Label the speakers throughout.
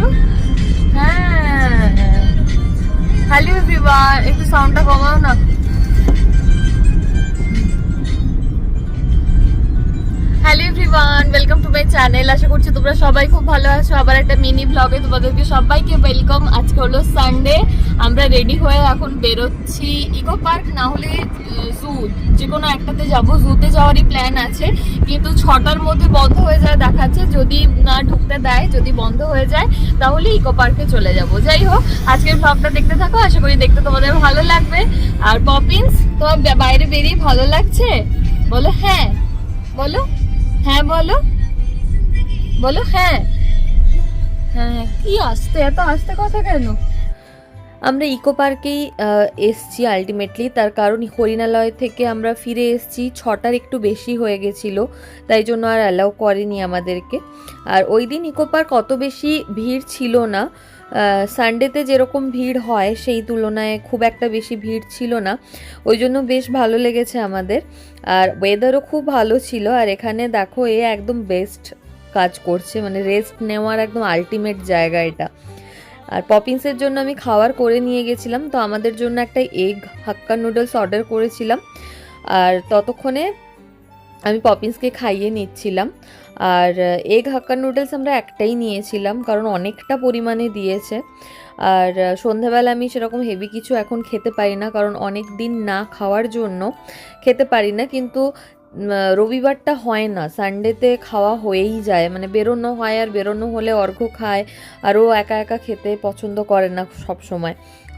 Speaker 1: করো হ্যাঁ। Hello everyone একটু সাউন্ডটা কমাও না? ওয়েলকাম টু মাই চ্যানেল আশা করছি তোমরা সবাই খুব ভালো আছো। আবার একটা মিনি ব্লগে তোমাদেরকে সবাইকে ওয়েলকাম আজকে হলো সানডে আমরা রেডি হয়ে এখন বেরোচ্ছি। ইকো পার্ক না হলে যে কোনো একটাতে যাব। জুতে যাওয়ারই প্ল্যান আছে। কিন্তু ছটার মধ্যে বন্ধ হয়ে যায় দেখাচ্ছে। যদি না ঢুকতে দেয়, যদি বন্ধ হয়ে যায়, তাহলে ইকো পার্কে চলে যাব। যাই হোক, আজকের ব্লগটা দেখতে থাকো। আশা করি দেখতে তোমাদের ভালো লাগবে। আর পপিন্স তোমার বাইরে বেরিয়ে ভালো লাগছে? বলো হ্যাঁ বলো। হ্যাঁ বলো। বলো হ্যাঁ। হ্যাঁ কি আসতে? এত আসতে কথা কেন? আমরা ইকো পার্কেই এসছি আলটিমেটলি তার কারণ হরিণালয় থেকে আমরা ফিরে এসছি। ছটার একটু বেশি হয়ে গেছিল, তাই জন্য আর অ্যালাউ করেনি আমাদেরকে। আর ওই দিন ইকো পার্ক অত বেশি ভিড় ছিল না। সানডেতে যেরকম ভিড় হয়, সেই তুলনায় খুব একটা বেশি ভিড় ছিল না। ওই জন্য বেশ ভালো লেগেছে আমাদের। আর ওয়েদারও খুব ভালো ছিল। আর এখানে দেখো, এ একদম বেস্ট কাজ করছে। মানে রেস্ট নেওয়ার একদম আলটিমেট জায়গা এটা। আর পপিন্সের জন্য আমি খাবার করে নিয়ে গেছিলাম, তো আমাদের জন্য একটা এগ হাক্কা নুডলস অর্ডার করেছিলাম। আর ততক্ষণে আমি পপিন্সকে খাইয়ে নিচ্ছিলাম। আর এগ হাক্কা নুডলস আমরা একটাই নিয়েছিলাম, কারণ অনেকটা পরিমাণে দিয়েছে। আর সন্ধ্যাবেলা আমি সেরকম হেভি কিছু এখন খেতে পারি না, কারণ অনেক দিন না খাওয়ার জন্য খেতে পারি না। কিন্তু রবিবারটা হয় না সানডেতে খাওয়া হয়েই যায়। মানে বেরোনো হয় আর বেরোনো হলে অর্ঘ্য খায়, আর ও একা একা খেতে পছন্দ করে না সব সময়।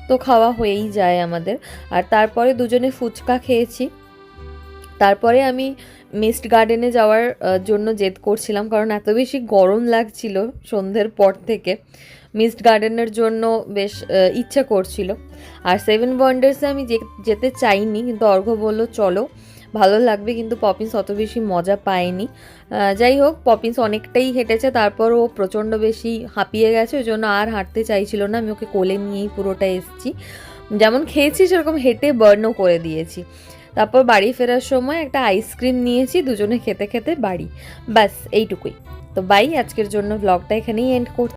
Speaker 1: তো খাওয়া হয়েই যায় আমাদের। আর তারপরে দুজনে ফুচকা খেয়েছি। তারপরে আমি মিস্ট গার্ডেনে যাওয়ার জন্য জেদ করছিলাম, কারণ এত বেশি গরম লাগছিল সন্ধ্যের পর থেকে। মিস্ট গার্ডেনের জন্য বেশ ইচ্ছে করছিল। আর সেভেন ওয়ান্ডার্সে আমি যেতে চাইনি, কিন্তু অর্ঘ্য বলল, চলো। ভালো লাগবে, কিন্তু পপিন্স অত বেশি মজা পায়নি। যাই হোক, পপিন্স অনেকটাই হেঁটেছে, তারপর ও প্রচণ্ড বেশি হাঁপিয়ে গেছে, ওই জন্য আর হাঁটতে চাইছিল না, আমি ওকে কোলে নিয়েই পুরোটা এসেছি। যেমন খেয়েছি, সেরকম হেঁটে বার্নও করে দিয়েছি। তারপর বাড়ি ফেরার সময় একটা আইসক্রিম নিয়েছি, দুজনে খেতে খেতে বাড়ি। ব্যাস, এইটুকুই। তো বাই আজকের জন্য ব্লগটা এখানেই এন্ড করছি।